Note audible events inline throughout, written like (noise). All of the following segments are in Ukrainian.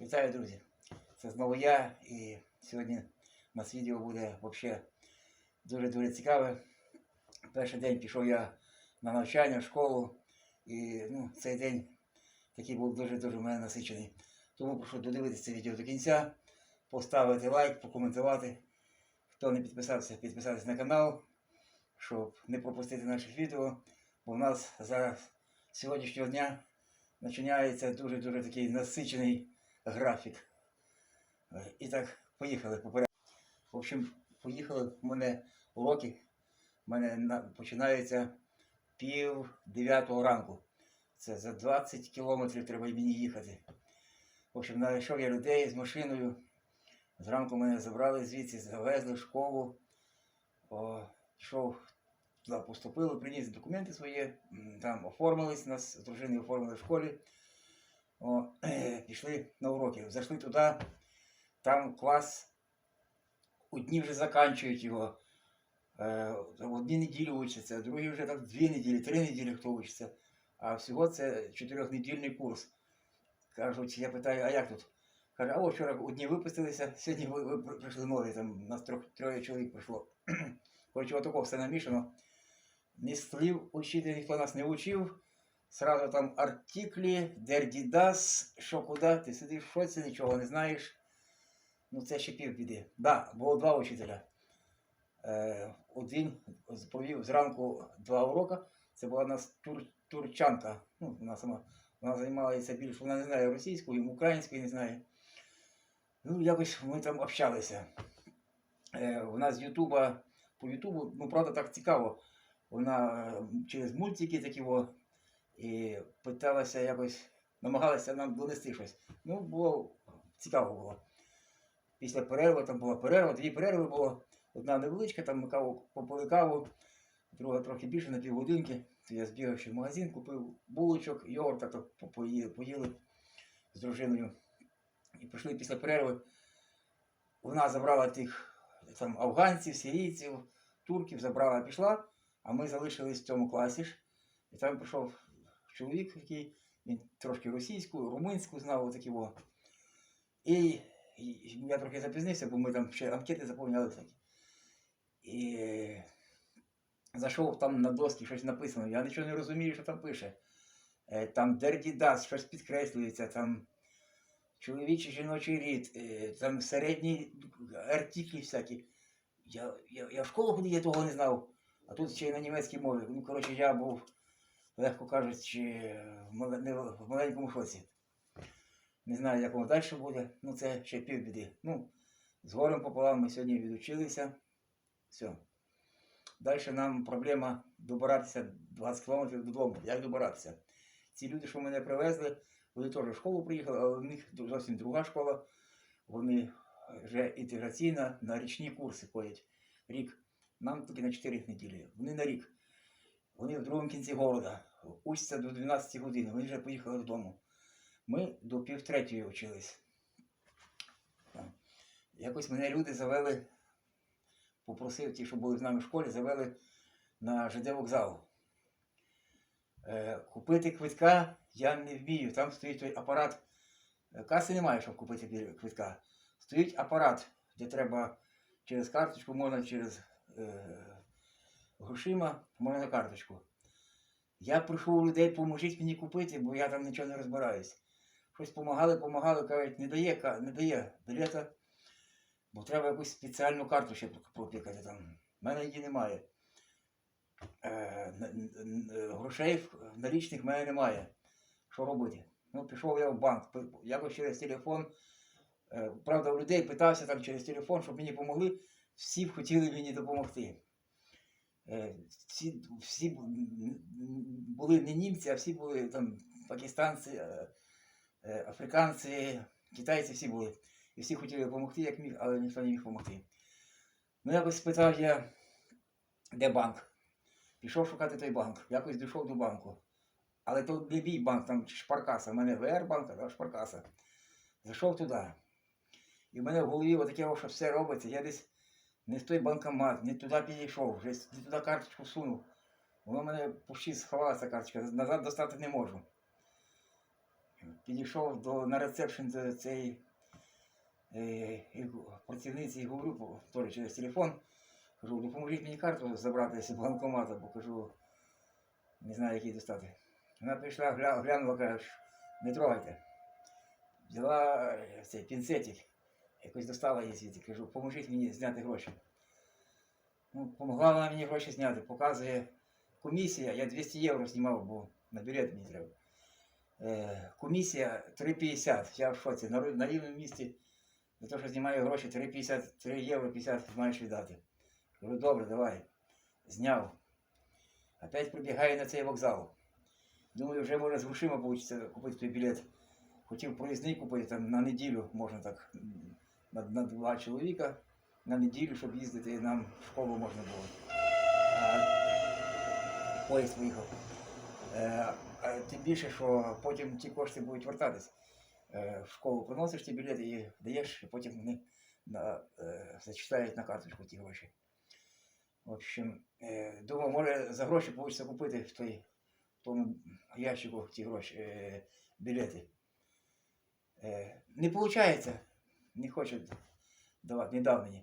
Вітаю, друзі! Це знову я і сьогодні у нас відео буде взагалі дуже-дуже цікаве. Перший день пішов я на навчання в школу, і ну, цей день такий був дуже-дуже мене насичений. Тому прошу додивитися це відео до кінця, поставити лайк, покоментувати. Хто не підписався, підписатися на канал, щоб не пропустити наших відео. Бо в нас зараз з сьогоднішнього дня починається дуже-дуже такий насичений графік. Е, І так, поїхали поперед. В общем, поїхали. У мене уроки. У мене на- починаються пів дев'ятого ранку. Це за 20 кілометрів треба мені їхати. В общем, знайшов я людей з машиною. Зранку мене забрали звідси, завезли в школу. О, туди поступили, приніс документи свої, там оформились, нас з дружиною оформили в школі. О, пішли на уроки. Зайшли туди, там клас одні вже заканчують його. Е, одні неділі учаться, другі вже там дві неділі, три неділі хто учиться. А всього це чотирьохнедільний курс. Кажуть, я питаю, а як тут? Каже, а от вчора одні випустилися, сьогодні ви, ви прийшли нові, там нас трьох, троє чоловік прийшло. (clears throat) Коротше, отако все намішано. Ні слів учити ніхто нас не учив. Сразу там артиклі, дердідас, що куди, ти сидиш в шоці, нічого не знаєш. Ну це ще пів біди. Да, було два учителя. Е, один провів зранку два уроки. Це була у нас тур, турчанка. Ну, вона сама вона займалася більше, вона не знає російської, української не знає. Ну, якось ми там общалися. Е, нас з Ютуба, по Ютубу, ну, правда, так цікаво. Вона через мультики такі о, і питалася якось, намагалася нам донести щось. Ну, було цікаво було. Після перерви там була перерва, дві перерви було. Одна невеличка, там ми каву попили каву, друга трохи більше на півгодинки. То я збігав ще в магазин, купив булочок, йогурта, то поїли, поїли з дружиною. І пішли після перерви. Вона забрала тих там афганців, сирійців, турків, забрала, пішла, а ми залишились в цьому класі ж. І там прийшов чоловік, який він трошки російську, румунську знав, отакі во. І, я трохи запізнився, бо ми там ще анкети заповняли всякі. І зайшов там на доски щось написано. Я нічого не розумію, що там пише. Е, Там дердідас, щось підкреслюється, там чоловічий жіночий рід, е, там середні артиклі всякі. Я, я, я в школу ходив, я того не знав. А тут ще й на німецькій мові. Ну, коротше, я був, легко кажучи, в в в маленькому шоці. Не знаю, як воно далі буде. Ну, це ще півбіди. Ну, з горем пополам ми сьогодні відучилися. Все. Далі нам проблема добиратися 20 кілометрів додому. Як добиратися? Ці люди, що мене привезли, вони теж в школу приїхали, але у них зовсім друга школа. Вони вже інтеграційно на річні курси ходять. Рік. Нам тільки на 4 неділі. Вони на рік. Вони в другому кінці города. Учаться до 12 годин. Вони вже поїхали додому. Ми до півтретьої вчились. Якось мене люди завели, попросив ті, що були з нами в школі, завели на ЖД вокзал. Е, купити квитка я не вмію. Там стоїть той апарат. Е, Каси немає, щоб купити квитка. Стоїть апарат, де треба через карточку, можна через е, грошима, можна на карточку. Я прийшов у людей, поможіть мені купити, бо я там нічого не розбираюсь. Щось помагали, помагали, кажуть, не дає, не дає білета, бо треба якусь спеціальну карту ще пропікати там. У мене її немає. Е, грошей налічних в мене немає. Що робити? Ну, пішов я в банк, якось через телефон. Е, правда, у людей питався там через телефон, щоб мені допомогли. Всі б хотіли мені допомогти. Е, Всі, всі були не німці, а всі були там пакистанці, е, е, африканці, китайці всі були. І всі хотіли допомогти, як міг, але ніхто не міг допомогти. Ну, якось спитав я, де банк. Пішов шукати той банк. Якось дійшов до банку. Але то не мій банк, там шпаркаса. У мене ВР банк, а шпаркаса. Зайшов туди. І в мене в голові отаке, що все робиться. Я десь не в той банкомат, не туди підійшов, вже не туди карточку сунув. Воно мене пущі сховалася карточка, назад достати не можу. підійшов до, на ресепшн до цієї е, працівниці і говорю теж через телефон. Кажу, допоможіть мені карту забрати з банкомата, бо кажу, не знаю, як її достати. Вона прийшла, гля, глянула, каже, не трогайте. Взяла е, цей пінцетик, якось достала її звідти. Кажу, поможіть мені зняти гроші. Ну, помогла вона мені гроші зняти. Показує комісія, я 200 євро знімав, бо на білет мені треба. Е, комісія 3,50. Я в шоці. На, на рівному місці за те, що знімаю гроші 3,50, 3 євро 50 маєш віддати. Кажу, добре, давай. Зняв. Опять прибігаю на цей вокзал. Думаю, вже може з грошима купити той білет. Хотів проїзний купити там на неділю, можна так, на, на два чоловіка на неділю, щоб їздити і нам в школу можна було. Поїзд виїхав. Е, тим більше, що потім ті кошти будуть вертатись. Е, в школу приносиш ті білети і даєш, і потім вони на, е, зачитають на карточку ті гроші. В общем, е, думав, може за гроші вийде купити в той в тому ящику ті гроші, білети. Не виходить, не хочуть давати, не дав мені.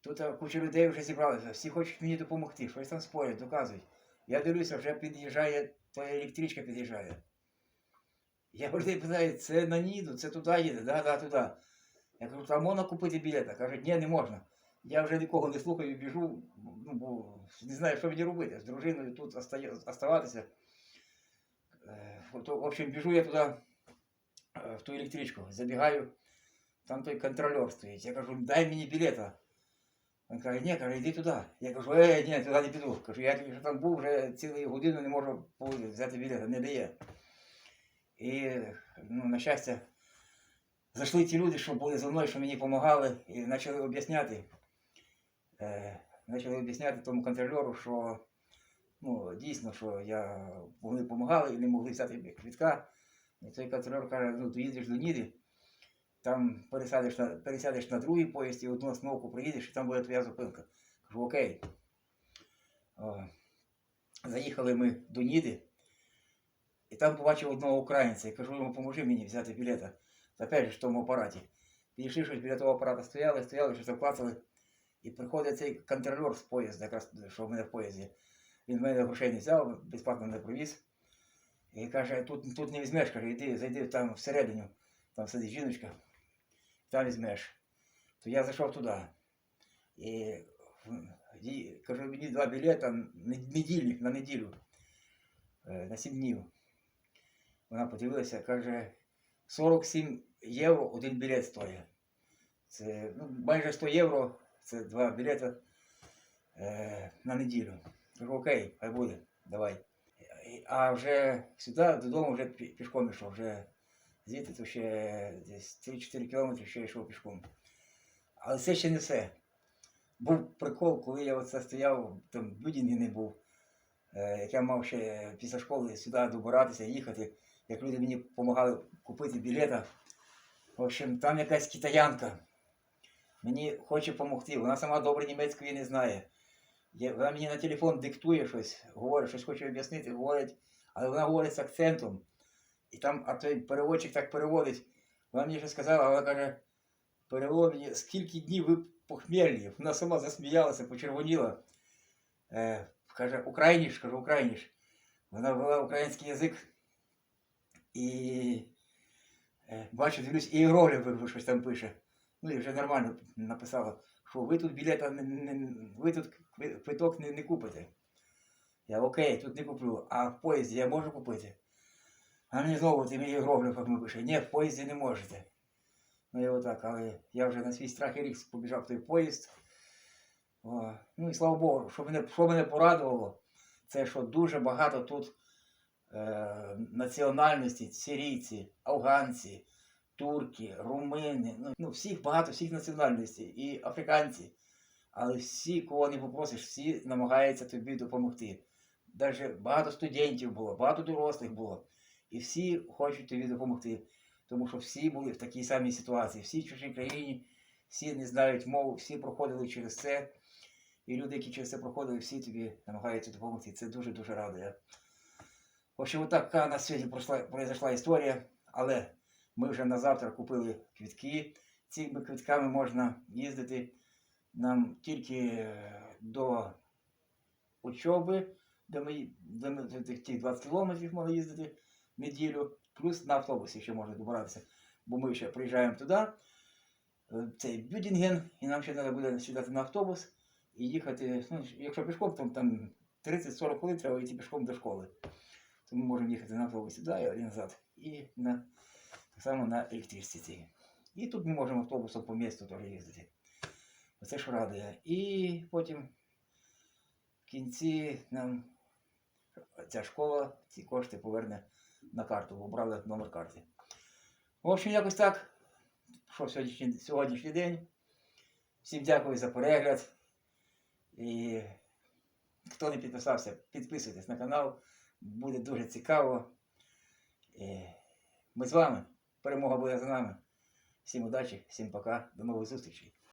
Тут куча людей вже зібралися, всі хочуть мені допомогти, щось там спорять, доказують. Я дивлюся, вже під'їжджає, твоя електричка під'їжджає. Я людей питаю, це на Ніду, це туди їде, да, да, туди. Я кажу, там можна купити білета? Кажуть, ні, не можна. Я вже нікого не слухаю, біжу, ну, бо не знаю, що мені робити. З дружиною тут оставатися. Е, в общем, біжу я туди, е, в ту електричку, забігаю, там той контролер стоїть. Я кажу, дай мені білета. Він каже, ні, каже, йди туди. Я кажу, е, ні, туди не піду. Кажу, я тільки там був вже цілу годину не можу взяти білета, не дає. І, ну, на щастя, зайшли ті люди, що були зі мною, що мені допомагали, і почали об'ясняти. Почали об'ясняти тому контролеру, що ну, дійсно, що я, вони допомагали і не могли взяти квітка. І той контролер каже, ну, ти їдеш до Ніди, там пересядеш на, пересядеш на другий поїзд і одну остановку приїдеш, і там буде твоя зупинка. Кажу, окей. О, заїхали ми до Ніди, і там побачив одного українця. Я кажу йому, поможи мені взяти білета. Опять же, в тому апараті. Підійшли, щось біля того апарата стояли, стояли, щось оплатили. І приходить цей контролер з поїзда, якраз, що в мене в поїзді. Він в мене грошей не взяв, безплатно мене привіз. І каже, тут, тут не візьмеш, каже, йди, зайди там всередину, там сидить жіночка, там візьмеш. То я зайшов туди. І, м, їй- кажу, мені два білета на неділю, на неділю, е, на сім днів. Вона подивилася, каже, 47 євро один білет стоїть. Це ну, майже 100 євро, це два білети е, на неділю. Кажу, окей, хай буде, давай. І- А вже сюди, додому вже пі- пішком йшов, вже звідти то ще десь 3-4 кілометри ще йшов пішком. Але це ще не все. Був прикол, коли я оце стояв, там в Будінгі не був, е, як я мав ще після школи сюди добиратися, їхати, як люди мені допомагали купити білета. В общем, там якась китаянка. Мені хоче допомогти. Вона сама добре німецької не знає. Я- Вона мені на телефон диктує щось, говорить, щось хоче об'яснити, говорить, але вона говорить з акцентом. І там, а той переводчик так переводить. Вона мені щось сказала, вона каже, перевод мені, скільки днів ви похмельні. Вона сама засміялася, почервоніла. Е, каже, україніш, кажу, україніш. Вона вела український язик. І е, бачу, дивлюсь, іерогліфи щось там пише. Ну і вже нормально написала, що ви тут білета не, не ви тут квиток не, не купите. Я окей, тут не куплю, а в поїзді я можу купити. Мені знову тими іерогліфами пише, ні, в поїзді не можете. Ну і отак, але я вже на свій страх і рік побіжав в той поїзд. О, ну і слава Богу, що мене, що мене порадувало, це що дуже багато тут е, національності, сирійці, афганці, турки, румини, ну, ну всіх багато, всіх національностей, і африканці. Але всі, кого не попросиш, всі намагаються тобі допомогти. Навіть багато студентів було, багато дорослих було. І всі хочуть тобі допомогти. Тому що всі були в такій самій ситуації, всі в чужій країні, всі не знають мову, всі проходили через це. І люди, які через це проходили, всі тобі намагаються допомогти. Це дуже-дуже радує. В общем, вот така на сьогодні пройшла, історія. Але ми вже на завтра купили квітки. Цими квитками можна їздити нам тільки е, до учоби, де ми, де ми тих- ті 20 кілометрів могли їздити неділю, плюс на автобусі ще можна добиратися. Бо ми ще приїжджаємо туди, е, цей Бюдінген, і нам ще треба буде сідати на автобус і їхати. Ну, якщо пішком, то там 30-40 хвилин треба йти пішком до школи. То ми можемо їхати на автобусі туди і назад. І на, так само на електричці. І тут ми можемо автобусом по місту теж їздити. Оце що радує. І потім в кінці нам ця школа ці кошти поверне на карту, бо брали номер карти. В общем, якось так. Що сьогоднішній, сьогоднішній день. Всім дякую за перегляд. І хто не підписався, підписуйтесь на канал. Буде дуже цікаво. І ми з вами. Перемога буде за нами. Всім удачі, всім пока, до нових зустрічей.